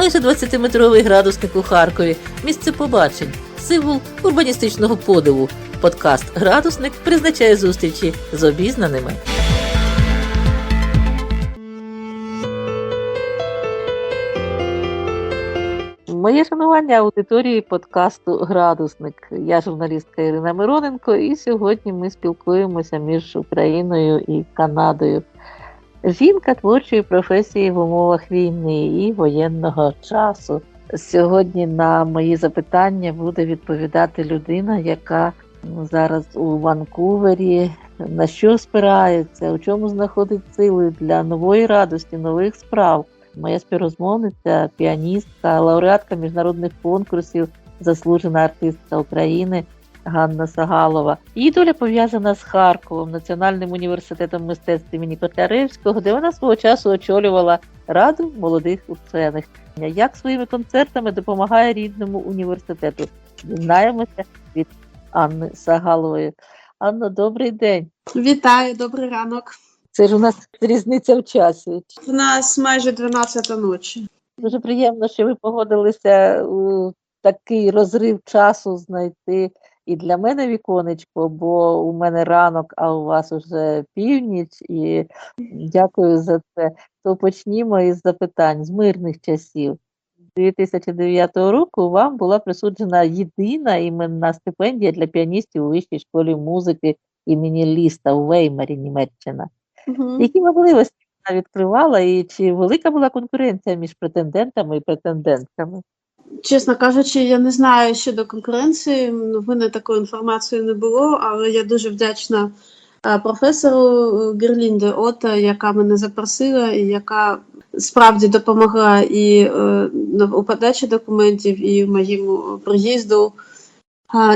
Майже 20-метровий градусник у Харкові, місце побачень, символ урбаністичного подиву. Подкаст Градусник призначає зустрічі з обізнаними. Моє шанування аудиторії подкасту Градусник. Я журналістка Ірина Мироненко, і сьогодні ми спілкуємося між Україною і Канадою. Жінка творчої професії в умовах війни і воєнного часу. Сьогодні на мої запитання буде відповідати людина, яка зараз у Ванкувері, на що спирається, у чому знаходить сили для нової радості, нових справ. Моя співрозмовниця, піаністка, лауреатка міжнародних конкурсів, заслужена артистка України Ганна Сагалова. Її доля пов'язана з Харковом, Національним університетом мистецтв імені Котляревського, де вона свого часу очолювала раду молодих учених. Як своїми концертами допомагає рідному університету? Дізнаємося від Анни Сагалової. Анно, добрий день. Вітаю, добрий ранок. Це ж у нас різниця в часі. У нас майже 12 ночі. Дуже приємно, що ви погодилися у такий розрив часу знайти і для мене віконечко, бо у мене ранок, а у вас уже північ, і дякую за це. То почнімо із запитань з мирних часів. 2009 року вам була присуджена єдина іменна стипендія для піаністів у Вищій школі музики імені Ліста у Веймарі, Німеччина. Угу. Які можливості вона відкривала, і чи велика була конкуренція між претендентами і претендентками? Чесно кажучи, я не знаю щодо конкуренції. В мене такої інформації не було, але я дуже вдячна е, професору Герлінде Ота, яка мене запросила і яка справді допомогла і е, у подачі документів, і в моєму приїзду.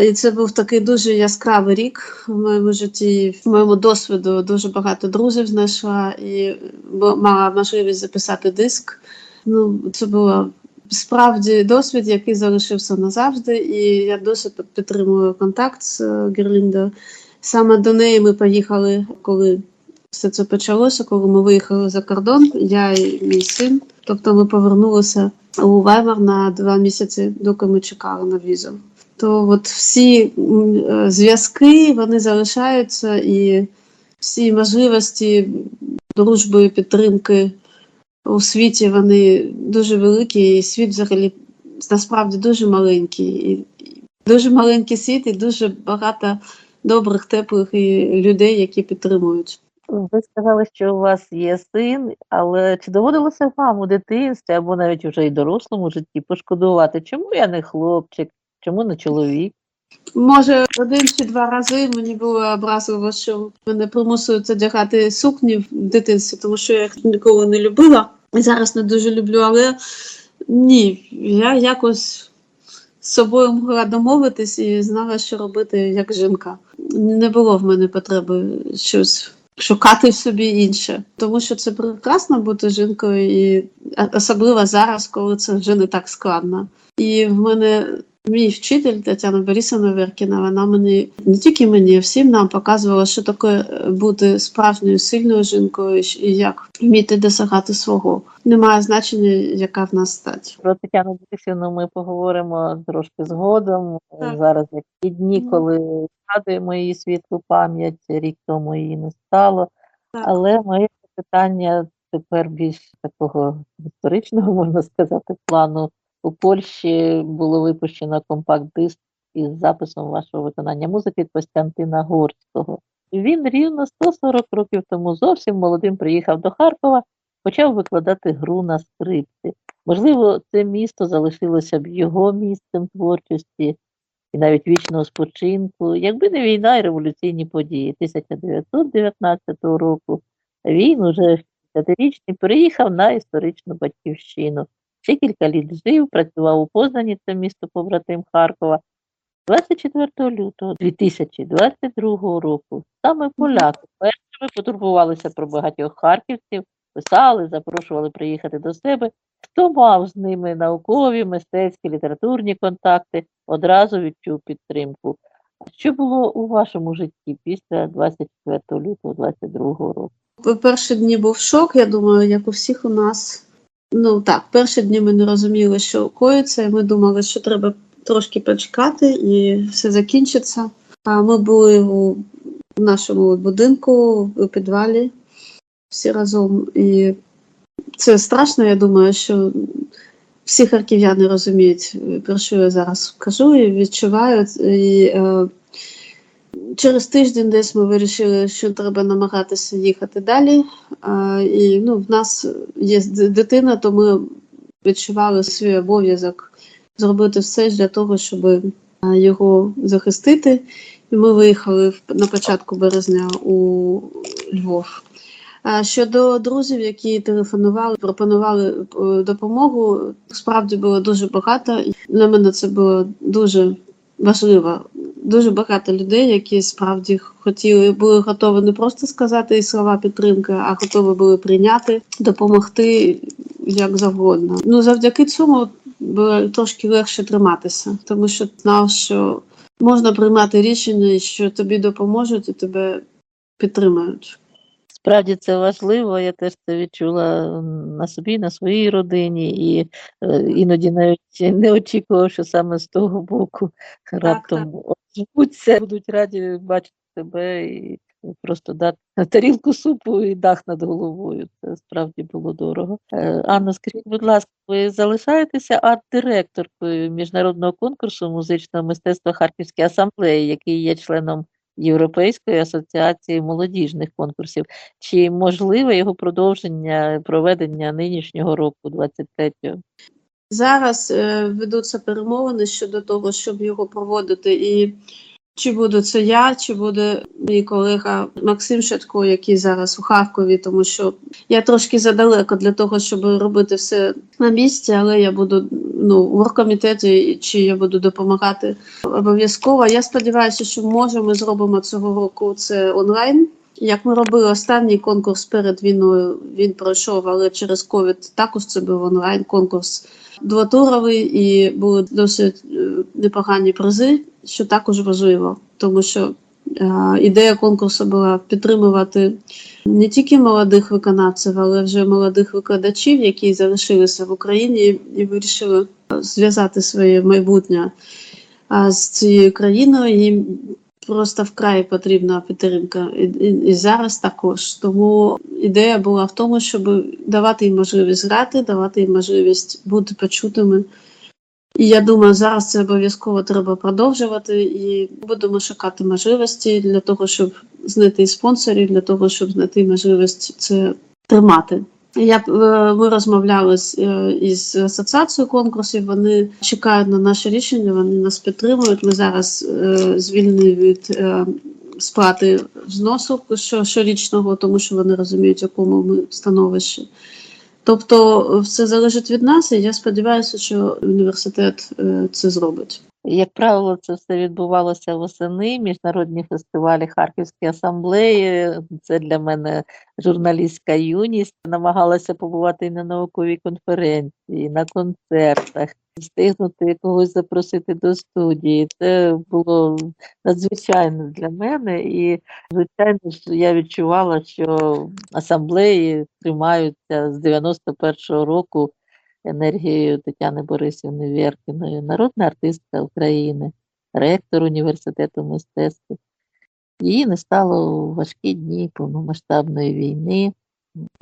І це був такий дуже яскравий рік в моєму житті. В моєму досвіду дуже багато друзів знайшла і мала можливість записати диск. Ну, це було справді досвід, який залишився назавжди, і я досі підтримую контакт з е, Герліндою. Саме до неї ми поїхали, коли все це почалося, коли ми виїхали за кордон, я і мій син. Тобто ми повернулися у Ваймар на два місяці, доки ми чекали на візу. То от всі е, зв'язки вони залишаються, і всі можливості дружби, підтримки у світі вони дуже великі, і світ взагалі насправді дуже маленький. І дуже маленький світ, і дуже багато добрих, теплих і людей, які підтримують. Ви сказали, що у вас є син, але чи доводилося вам у дитинстві або навіть уже й дорослому житті пошкодувати, чому я не хлопчик, чому не чоловік? Може, один чи два рази мені було образливо, що мене примусують одягати сукні в дитинстві, тому що я їх ніколи не любила. І зараз не дуже люблю, але ні, я якось з собою могла домовитись і знала, що робити як жінка. Не було в мене потреби щось шукати в собі інше, тому що це прекрасно бути жінкою, і особливо зараз, коли це вже не так складно. І в мене Мій вчитель Тетяна Борисовна Веркіна, вона мені не тільки мені, а всім нам показувала, що таке е, бути справжньою сильною жінкою і як вміти досягати свого. Немає значення, яка в нас стать. Про Тетяну Борисівну ми поговоримо трошки згодом. Так. Зараз як ті дні, коли згадуємо її світлу пам'ять, рік тому її не стало. Так. Але моє питання тепер більш такого історичного, можна сказати, плану. У Польщі було випущено компакт-диск із записом вашого виконання музики Костянтина Горського. Він рівно 140 років тому зовсім молодим приїхав до Харкова, почав викладати гру на скрипці. Можливо, це місто залишилося б його місцем творчості і навіть вічного спочинку, якби не війна і революційні події 1919 року. Він уже 50-річний переїхав на історичну батьківщину. Ще кілька літ жив, працював у Познані, це місто побратим Харкова. 24 лютого 2022 року саме поляки першими потурбувалися про багатьох харківців, писали, запрошували приїхати до себе. Хто мав з ними наукові, мистецькі, літературні контакти, одразу відчув підтримку. А Що було у вашому житті після 24 лютого 2022 року? Перші дні був шок, я думаю, як у всіх у нас. Ну так, перші дні ми не розуміли, що коїться, і ми думали, що треба трошки почекати і все закінчиться. А ми були у нашому будинку у підвалі всі разом. І це страшно, я думаю, що всі харків'яни розуміють, про що я зараз кажу, і відчувають. І, е, через тиждень десь ми вирішили, що треба намагатися їхати далі. І ну, в нас є дитина, то ми відчували свій обов'язок зробити все для того, щоб його захистити. І ми виїхали на початку березня у Львов. А щодо друзів, які телефонували, пропонували е, допомогу, справді було дуже багато. Для мене це було дуже важливо. Дуже багато людей, які справді хотіли, були готові не просто сказати слова підтримки, а готові були прийняти, допомогти як завгодно. Ну завдяки цьому було трошки легше триматися, тому що знав, що можна приймати рішення, що тобі допоможуть і тебе підтримають. Справді це важливо. Я теж це відчула на собі, на своїй родині, і е, іноді навіть не очікував, що саме з того боку раптом оживуться, будуть раді бачити тебе і просто дати тарілку супу і дах над головою. Це справді було дорого. Е, Анна, скажіть, будь ласка, ви залишаєтеся арт-директоркою міжнародного конкурсу музичного мистецтва Харківської асамблеї, який є членом Європейської асоціації молодіжних конкурсів. Чи можливе його продовження проведення нинішнього року, 23-го? Зараз е, ведуться перемовини щодо того, щоб його проводити. І чи буду це я, чи буде мій колега Максим Шатко, який зараз у Харкові, тому що я трошки задалеко для того, щоб робити все на місці, але я буду ну, в оргкомітеті, чи я буду допомагати обов'язково. Я сподіваюся, що може ми зробимо цього року це онлайн. Як ми робили останній конкурс перед війною, він пройшов, але через ковід також це був онлайн конкурс двотуровий і були досить е, непогані призи, що також важливо, тому що е, ідея конкурсу була підтримувати не тільки молодих виконавців, але вже молодих викладачів, які залишилися в Україні і вирішили зв'язати своє майбутнє з цією країною. Їм просто вкрай потрібна підтримка і, і, і зараз також. Тому ідея була в тому, щоб давати їм можливість грати, давати їм можливість бути почутими. І я думаю, зараз це обов'язково треба продовжувати, і будемо шукати можливості для того, щоб знайти спонсорів, для того, щоб знайти можливість це тримати. Я е, ми розмовляли з е, із асоціацією конкурсів. Вони чекають на наше рішення, вони нас підтримують. Ми зараз е, звільнені від е, сплати що, щорічного, тому що вони розуміють, в якому ми становищі. Тобто, все залежить від нас, і я сподіваюся, що університет е, це зробить. Як правило, це все відбувалося восени, міжнародні фестивалі Харківської асамблеї. Це для мене журналістська юність. Намагалася побувати і на науковій конференції, на концертах, встигнути когось запросити до студії. Це було надзвичайно для мене, і звичайно ж я відчувала, що асамблеї тримаються з 91-го року енергією Тетяни Борисівни Вєркіної, народна артистка України, ректор університету мистецтв. Її не стало у важкі дні повномасштабної війни.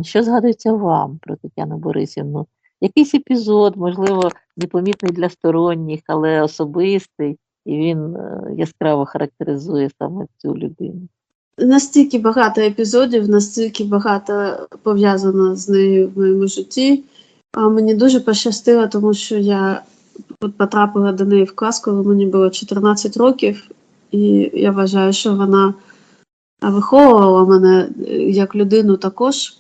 Що згадується вам про Тетяну Борисівну? Якийсь епізод, можливо, непомітний для сторонніх, але особистий, і він е, яскраво характеризує саме цю людину. Настільки багато епізодів, настільки багато пов'язано з нею в моєму житті. А мені дуже пощастило, тому що я потрапила до неї в клас, коли мені було 14 років, і я вважаю, що вона виховувала мене е, як людину також.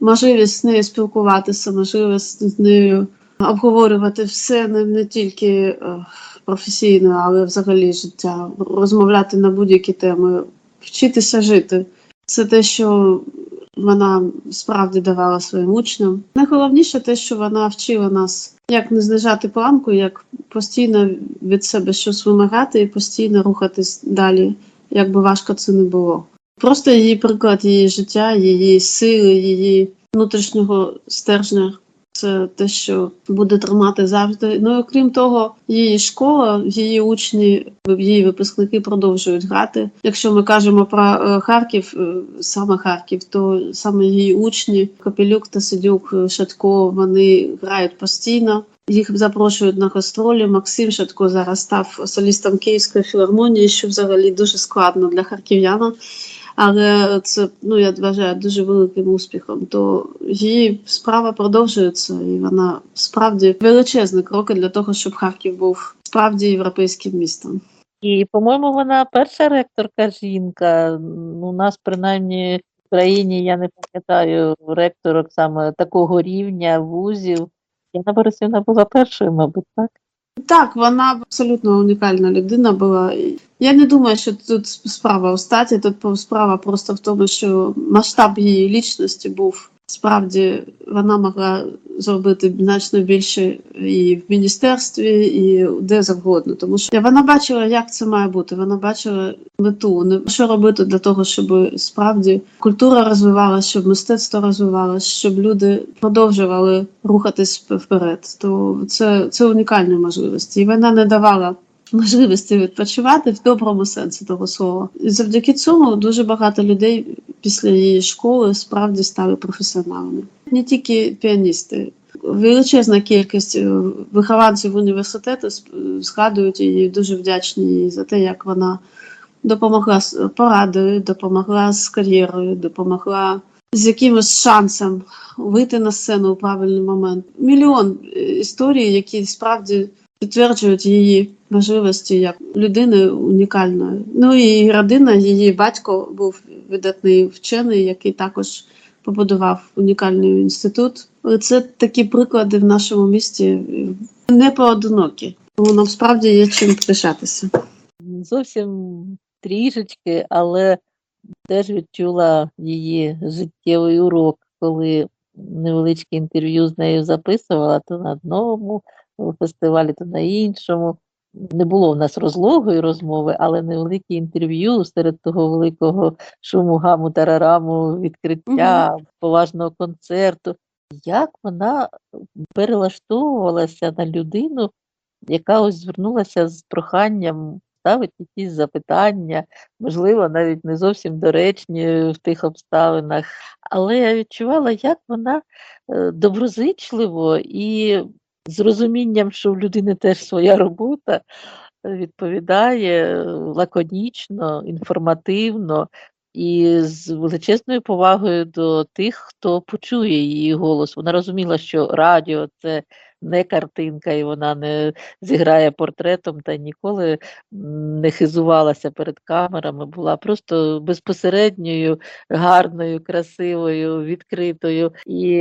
Можливість з нею спілкуватися, можливість з нею обговорювати все не, не тільки е, професійно, але взагалі життя, розмовляти на будь-які теми, вчитися жити. Це те, що вона справді давала своїм учням. Найголовніше те, що вона вчила нас, як не знижати планку, як постійно від себе щось вимагати і постійно рухатись далі, як би важко це не було. Просто її приклад, її життя, її сили, її внутрішнього стержня Це те, що буде тримати завжди. Ну і крім того, її школа, її учні, її випускники продовжують грати. Якщо ми кажемо про е, Харків, е, саме Харків, то саме її учні Капелюк та Сидюк е, Шатко вони грають постійно. Їх запрошують на гастролі. Максим Шатко зараз став солістом Київської філармонії, що взагалі дуже складно для харків'яна. Але це ну я вважаю дуже великим успіхом. То її справа продовжується, і вона справді величезні кроки для того, щоб Харків був справді європейським містом. І, по-моєму, вона перша ректорка жінка. Ну, У нас, принаймні, в країні, я не пам'ятаю ректорок саме такого рівня вузів. Яна Борисівна була першою, мабуть, так? Так, вона абсолютно унікальна людина була. Я не думаю, що тут справа у статі, тут справа просто в тому, що масштаб її лічності був справді вона могла зробити значно більше і в міністерстві, і де завгодно. Тому що вона бачила, як це має бути. Вона бачила мету, не що робити для того, щоб справді культура розвивалася, щоб мистецтво розвивалося, щоб люди продовжували рухатись вперед. То це, це унікальні можливості. І вона не давала можливості відпочивати в доброму сенсі того слова. І завдяки цьому дуже багато людей після її школи справді стали професіоналами. Не тільки піаністи. Величезна кількість е, вихованців університету згадують її дуже вдячні їй за те, як вона допомогла з порадою, допомогла з кар'єрою, допомогла з якимось шансом вийти на сцену у правильний момент. Мільйон е, історій, які справді підтверджують її можливості як людини унікальної. Ну і родина, її батько був видатний вчений, який також побудував унікальний інститут. Це такі приклади в нашому місті е, не поодинокі. Тому нам справді є чим пишатися. Зовсім трішечки, але теж відчула її життєвий урок, коли невеличке інтерв'ю з нею записувала то на одному фестивалі, то на іншому. Не було в нас розлогої розмови, але невелике інтерв'ю серед того великого шуму, гаму, тарараму, відкриття поважного концерту. Як вона перелаштовувалася на людину, яка ось звернулася з проханням ставити якісь запитання, можливо, навіть не зовсім доречні в тих обставинах. Але я відчувала, як вона е, доброзичливо і з розумінням, що в людини теж своя робота, е, відповідає е, лаконічно, інформативно і з величезною повагою до тих, хто почує її голос. Вона розуміла, що радіо це не картинка, і вона не зіграє портретом та ніколи не хизувалася перед камерами, була просто безпосередньою, гарною, красивою, відкритою. І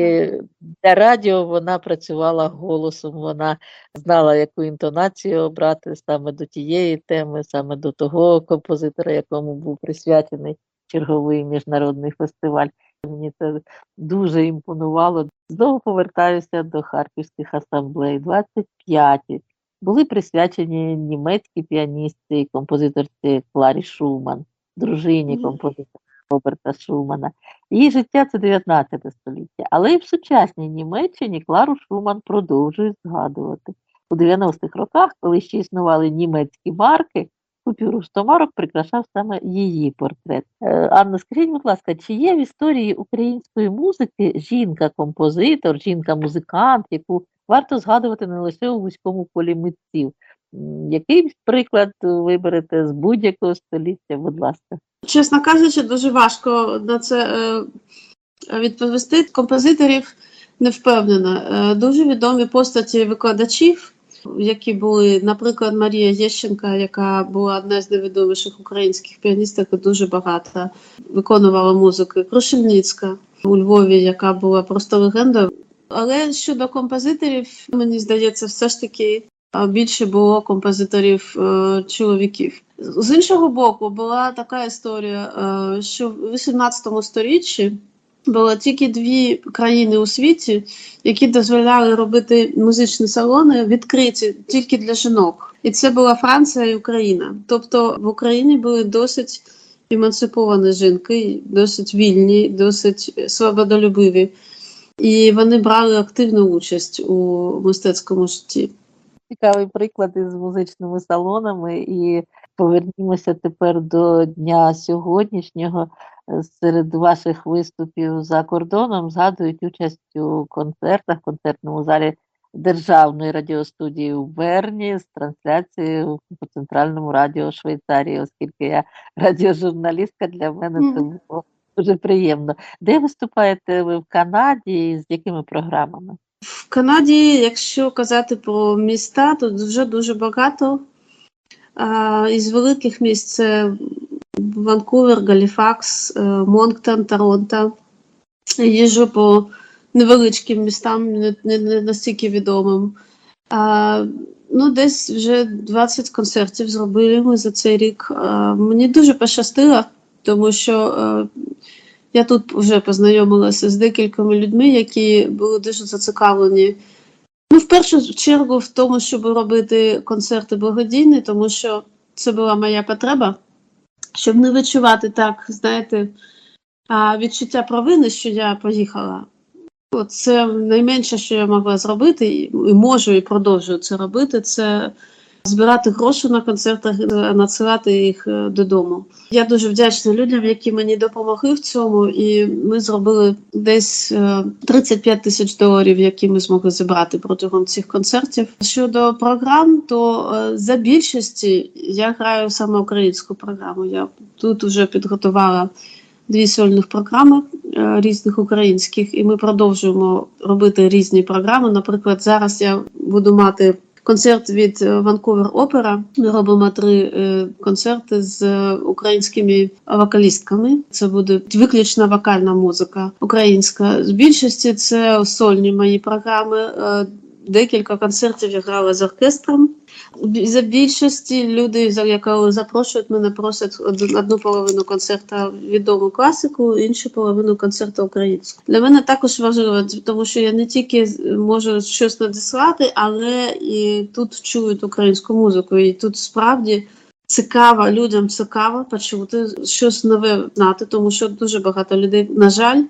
для радіо вона працювала голосом, вона знала, яку інтонацію обрати саме до тієї теми, саме до того композитора, якому був присвячений черговий міжнародний фестиваль. Мені це дуже імпонувало. Знову повертаюся до харківських асамблей. 25-ті були присвячені німецькій піаністці і композиторці Кларі Шуман, дружині композитора Роберта Шумана. Її життя це 19 століття, але і в сучасній Німеччині Клару Шуман продовжують згадувати. У 90-х роках, коли ще існували німецькі марки, купюру 100 марок прикрашав саме її портрет. Е, Анна, скажіть, будь ласка, чи є в історії української музики жінка-композитор, жінка-музикант, яку варто згадувати не лише у вузькому полі митців? Який приклад виберете з будь-якого століття, будь ласка? Чесно кажучи, дуже важко на це е, відповісти. Композиторів не впевнена. Е, дуже відомі постаті викладачів, які були, наприклад, Марія Єщенка, яка була одна з найвідоміших українських піаністок, дуже багато виконувала музики. Крушельницька у Львові, яка була просто легендою. Але щодо композиторів, мені здається, все ж таки більше було композиторів е, чоловіків. З іншого боку, була така історія, е, що в 18 сторіччі було тільки дві країни у світі, які дозволяли робити музичні салони відкриті тільки для жінок. І це була Франція і Україна. Тобто в Україні були досить емансиповані жінки, досить вільні, досить свободолюбиві. і вони брали активну участь у мистецькому житті. Цікавий приклад із музичними салонами, і повернімося тепер до дня сьогоднішнього. Е, Серед ваших виступів за кордоном згадують участь у концертах, в концертному залі Державної радіостудії у Берні з трансляцією по центральному радіо Швейцарії, оскільки я радіожурналістка, для мене це було дуже приємно. Де виступаєте ви в Канаді і з якими програмами? В Канаді, якщо казати про міста, то вже дуже багато. А, із великих міст це Ванкувер, Галіфакс, е, Монктон, Торонто. Їжджу по невеличким містам, не, настільки відомим. А, ну, десь вже 20 концертів зробили ми за цей рік. А, мені дуже пощастило, тому що е, я тут вже познайомилася з декількома людьми, які були дуже зацікавлені. Ну, в першу чергу, в тому, щоб робити концерти благодійні, тому що це була моя потреба, щоб не відчувати так, знаєте, відчуття провини, що я поїхала. Це найменше, що я могла зробити, і можу і продовжую це робити. Це збирати гроші на концертах, надсилати їх е, додому. Я дуже вдячна людям, які мені допомогли в цьому, і ми зробили десь е, 35 тисяч доларів, які ми змогли зібрати протягом цих концертів. Щодо програм, то е, за більшості я граю саме українську програму. Я тут вже підготувала дві сольних програми е, різних українських, і ми продовжуємо робити різні програми. Наприклад, зараз я буду мати. Концерт від Ванкувер Опера. Ми робимо три е, концерти з е, українськими вокалістками. Це буде виключно вокальна музика українська. З більшості це сольні мої програми. Декілька концертів я грала з оркестром. За більшості люди, якого запрошують, мене просять одну половину концерту відому класику, іншу половину концерту українську. Для мене також важливо, тому що я не тільки можу щось надіслати, але і тут чують українську музику. І тут справді цікаво, людям цікаво почути щось нове знати, тому що дуже багато людей, на жаль,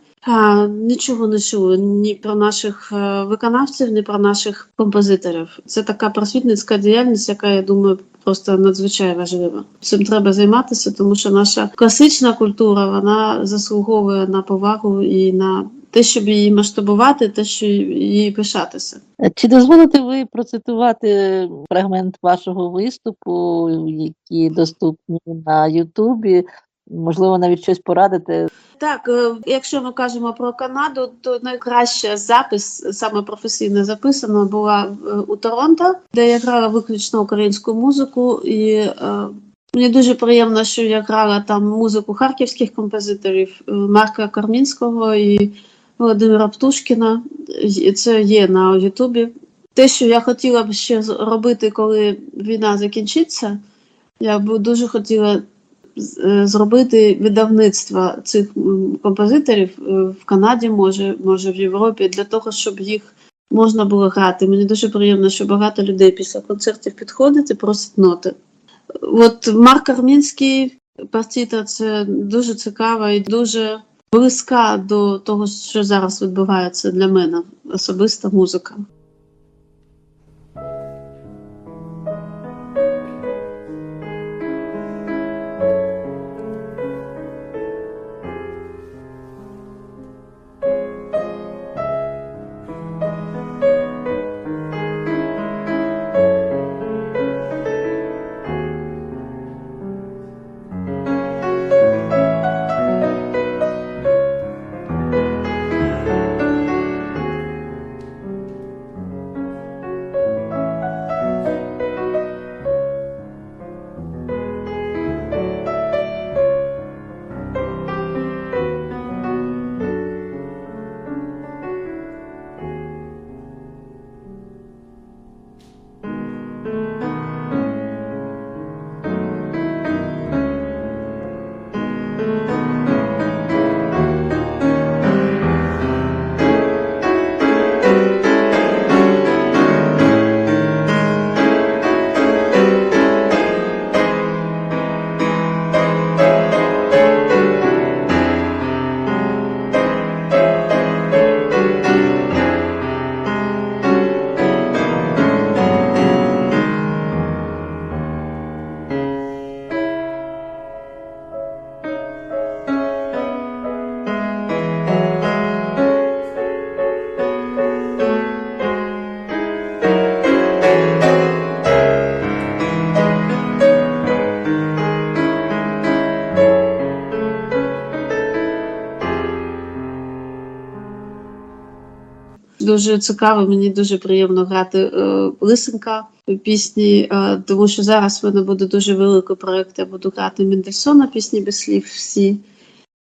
нічого не чули ні про наших е, виконавців, ні про наших композиторів. Це така просвітницька діяльність, яка я думаю просто надзвичайно важлива. Цим треба займатися, тому що наша класична культура вона заслуговує на повагу і на те, щоб її масштабувати, те, що її пишатися. Чи дозволите ви процитувати фрагмент вашого виступу, які доступні на Ютубі? Можливо, навіть щось порадите. Так, е, якщо ми кажемо про Канаду, то найкраща запис, саме професійно записана, була е, у Торонто, де я грала виключно українську музику. І е, мені дуже приємно, що я грала там музику харківських композиторів е, Марка Кармінського і Володимира Птушкіна. Це є на Ютубі. Те, що я хотіла б ще робити, коли війна закінчиться, я б дуже хотіла е, зробити видавництво цих композиторів е, в Канаді, може, може в Європі, для того, щоб їх можна було грати. Мені дуже приємно, що багато людей після концертів підходить і просить ноти. От Марк Армінський партіта це дуже цікава і дуже близька до того, що зараз відбувається для мене, особиста музика. Дуже цікаво, мені дуже приємно грати е, лисенка пісні, е, тому що зараз в мене буде дуже великий проєкт. Я буду грати Мендельсона пісні без слів всі.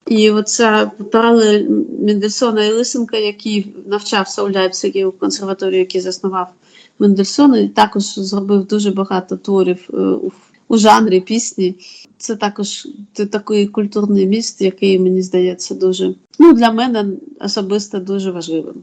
І оця паралель Мендельсона і Лисенка, який навчався у Ляйпцигі у консерваторії, який заснував Мендельсон, і також зробив дуже багато творів е, у, жанрі пісні. Це також такий культурний міст, який мені здається дуже ну для мене особисто дуже важливим.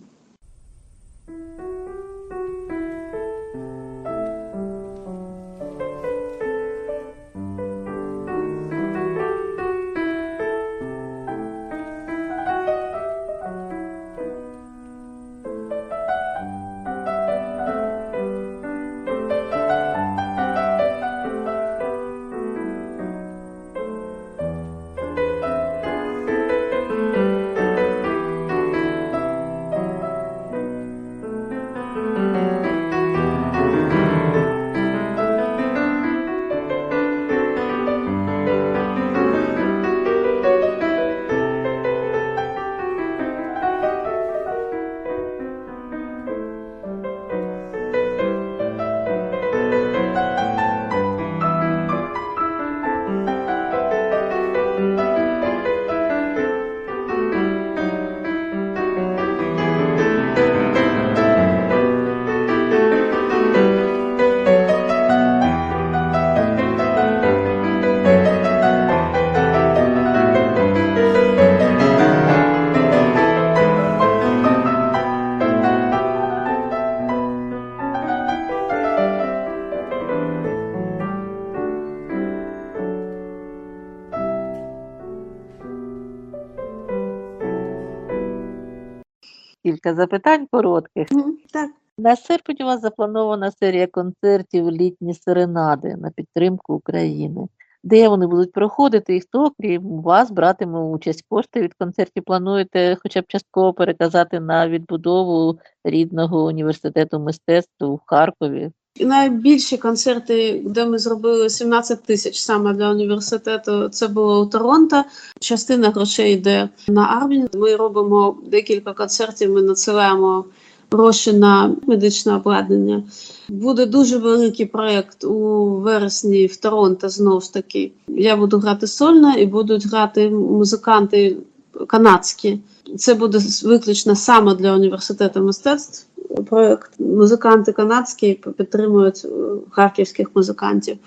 Запитань коротких. Так. На серпень у вас запланована серія концертів літні серенади на підтримку України. Де вони будуть проходити і хто, крім вас, братиме участь? Кошти від концертів плануєте хоча б частково переказати на відбудову рідного університету мистецтв у Харкові? Найбільші концерти, де ми зробили 17 тисяч саме для університету, це було у Торонто. Частина грошей йде на армію. Ми робимо декілька концертів. Ми надсилаємо гроші на медичне обладнання. Буде дуже великий проєкт у вересні в Торонто. Знов ж таки. Я буду грати сольно і будуть грати музиканти канадські. Це буде виключно саме для університету мистецтв. Проєкт музиканти канадські підтримують е, харківських музикантів.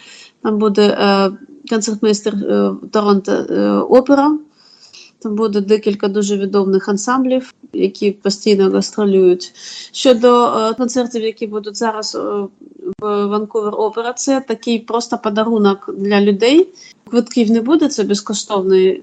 Там буде е, концертмейстер е, Торонто опера. Там буде декілька дуже відомих ансамблів, які постійно гастролюють. Щодо е, концертів, які будуть зараз е, в Ванкувер Опера, це такий просто подарунок для людей. Квитків не буде, це безкоштовний е,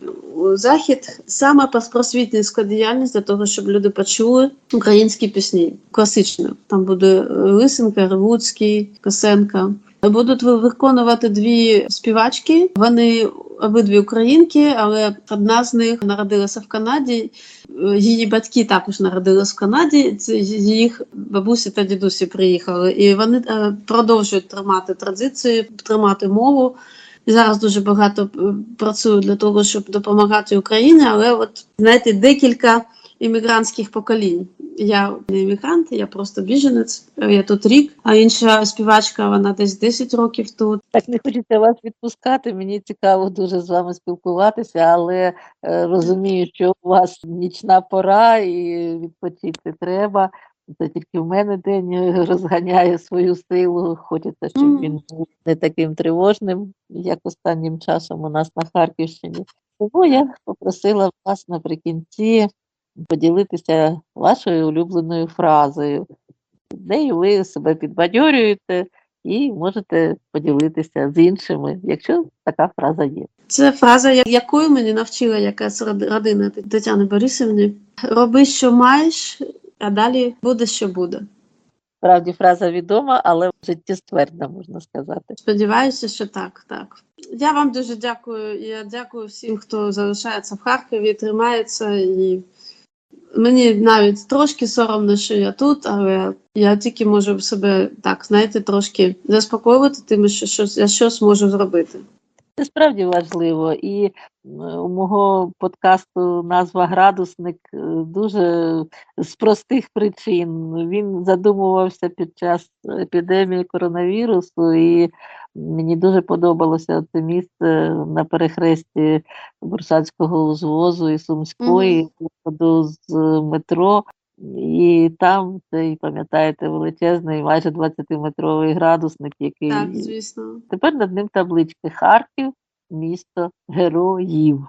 захід. Саме просвітницька діяльність для того, щоб люди почули українські пісні, класичні. Там буде е, Лисенка, Ревуцький, Косенка. Будуть ви- виконувати дві співачки. Вони обидві українки, але одна з них народилася в Канаді. Е, Її батьки також народилися в Канаді. Їх бабусі та дідусі приїхали, і вони е, продовжують тримати традиції, тримати мову. Зараз дуже багато е, працюють для того, щоб допомагати Україні. Але от знаєте, декілька іммігрантських поколінь. Я не іммігрант, я просто біженець. Я тут рік, а інша співачка, вона десь 10 років тут. Так не хочеться вас відпускати. Мені цікаво дуже з вами спілкуватися, але е, розумію, що у вас нічна пора і відпочити треба. Це тільки в мене день розганяє свою силу. Хочеться, щоб він був не таким тривожним, як останнім часом у нас на Харківщині. Тому я попросила вас наприкінці поділитися вашою улюбленою фразою. Нею ви себе підбадьорюєте і можете поділитися з іншими, якщо така фраза є. Це фраза, якою мені навчила якась родина Тетяни Борисівни. Роби, що маєш, а далі буде, що буде. Справді фраза відома, але життєствердна, можна сказати. Сподіваюся, що так, так. Я вам дуже дякую. Я дякую всім, хто залишається в Харкові, тримається. І мені навіть трошки соромно, що я тут, але я тільки можу себе так, знаєте, трошки заспокоювати тим, що щось, я щось можу зробити. Це справді важливо. І у мого подкасту назва Градусник е, дуже з простих причин. Він задумувався під час епідемії коронавірусу, і мені дуже подобалося це місце на перехресті Бурсацького узвозу і Сумської виходу з метро. І там цей, пам'ятаєте, величезний, майже 20-метровий градусник, який Так, звісно. Тепер над ним таблички Харків, місто героїв.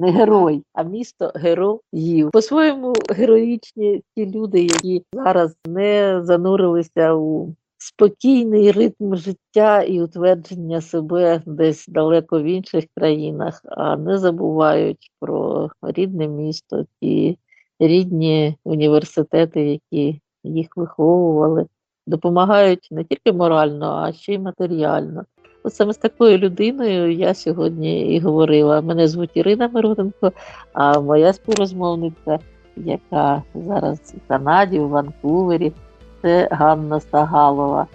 Не герой, а місто героїв. По-своєму героїчні ті люди, які зараз не занурилися у спокійний ритм життя і утвердження себе десь далеко в інших країнах, а не забувають про рідне місто, ті рідні університети, які їх виховували допомагають не тільки морально, а ще й матеріально. От саме з такою людиною я сьогодні і говорила. Мене звуть Ірина Мироненко, а моя співрозмовниця, яка зараз в Канаді, в Ванкувері, це Ганна Сагалова.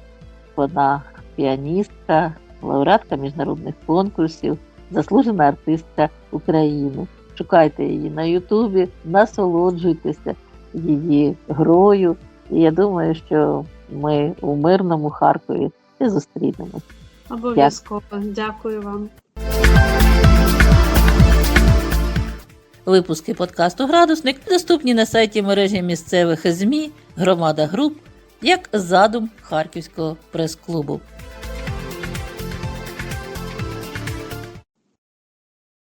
Вона піаністка, лауреатка міжнародних конкурсів, заслужена артистка України. Шукайте її на Ютубі, насолоджуйтеся її грою. І я думаю, що ми у мирному Харкові і зустрінемось. Обов'язково. Дякую вам. Випуски подкасту Градусник доступні на сайті мережі місцевих ЗМІ Громада Груп як задум Харківського прес-клубу.